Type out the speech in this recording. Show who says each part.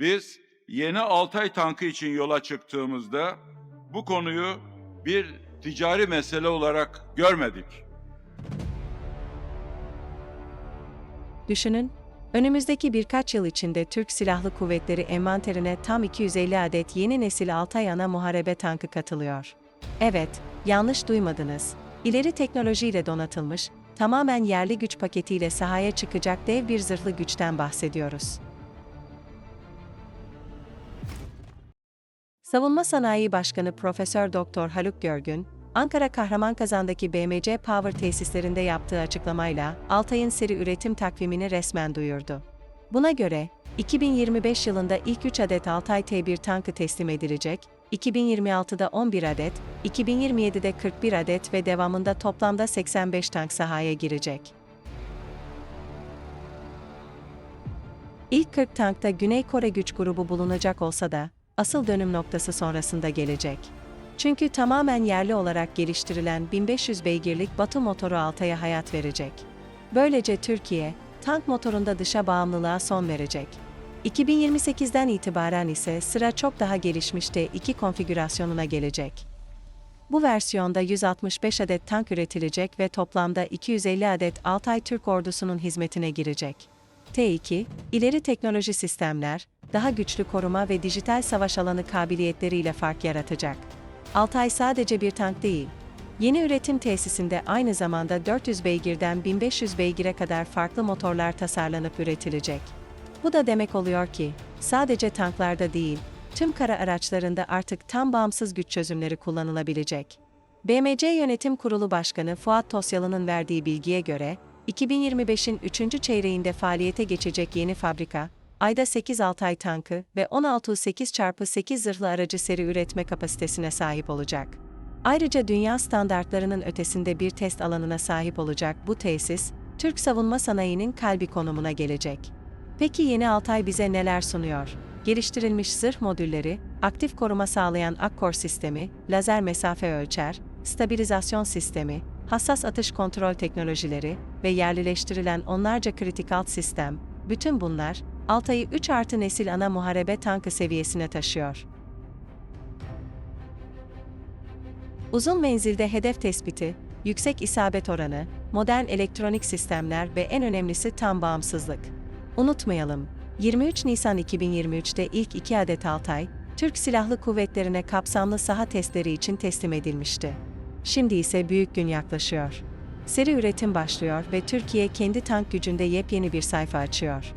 Speaker 1: Biz yeni Altay tankı için yola çıktığımızda bu konuyu bir ticari mesele olarak görmedik.
Speaker 2: Düşünün, önümüzdeki birkaç yıl içinde Türk Silahlı Kuvvetleri envanterine tam 250 adet yeni nesil Altay ana muharebe tankı katılıyor. Evet, yanlış duymadınız. İleri teknolojiyle donatılmış, tamamen yerli güç paketiyle sahaya çıkacak dev bir zırhlı güçten bahsediyoruz. Savunma Sanayi Başkanı Profesör Doktor Haluk Görgün, Ankara Kahramankazan'daki BMC Power tesislerinde yaptığı açıklamayla Altay'ın seri üretim takvimini resmen duyurdu. Buna göre, 2025 yılında ilk 3 adet Altay T1 tankı teslim edilecek, 2026'da 11 adet, 2027'de 41 adet ve devamında toplamda 85 tank sahaya girecek. İlk 40 tankta Güney Kore güç grubu bulunacak olsa da, asıl dönüm noktası sonrasında gelecek. Çünkü tamamen yerli olarak geliştirilen 1500 beygirlik Batu motoru Altay'a hayat verecek. Böylece Türkiye, tank motorunda dışa bağımlılığa son verecek. 2028'den itibaren ise sıra çok daha gelişmiş T2 konfigürasyonuna gelecek. Bu versiyonda 165 adet tank üretilecek ve toplamda 250 adet Altay Türk ordusunun hizmetine girecek. T2, ileri teknoloji sistemler, daha güçlü koruma ve dijital savaş alanı kabiliyetleriyle fark yaratacak. Altay sadece bir tank değil. Yeni üretim tesisinde aynı zamanda 400 beygirden 1500 beygire kadar farklı motorlar tasarlanıp üretilecek. Bu da demek oluyor ki, sadece tanklarda değil, tüm kara araçlarında artık tam bağımsız güç çözümleri kullanılabilecek. BMC Yönetim Kurulu Başkanı Fuat Tosyalı'nın verdiği bilgiye göre, 2025'in 3. çeyreğinde faaliyete geçecek yeni fabrika, ayda 8 Altay tankı ve 16 8x8 zırhlı aracı seri üretme kapasitesine sahip olacak. Ayrıca dünya standartlarının ötesinde bir test alanına sahip olacak bu tesis, Türk savunma sanayinin kalbi konumuna gelecek. Peki yeni Altay bize neler sunuyor? Geliştirilmiş zırh modülleri, aktif koruma sağlayan Akkor sistemi, lazer mesafe ölçer, stabilizasyon sistemi, hassas atış kontrol teknolojileri ve yerlileştirilen onlarca kritik alt sistem, bütün bunlar, Altay'ı 3 artı nesil ana muharebe tankı seviyesine taşıyor. Uzun menzilde hedef tespiti, yüksek isabet oranı, modern elektronik sistemler ve en önemlisi tam bağımsızlık. Unutmayalım, 23 Nisan 2023'te ilk iki adet Altay, Türk Silahlı Kuvvetlerine kapsamlı saha testleri için teslim edilmişti. Şimdi ise büyük gün yaklaşıyor. Seri üretim başlıyor ve Türkiye kendi tank gücünde yepyeni bir sayfa açıyor.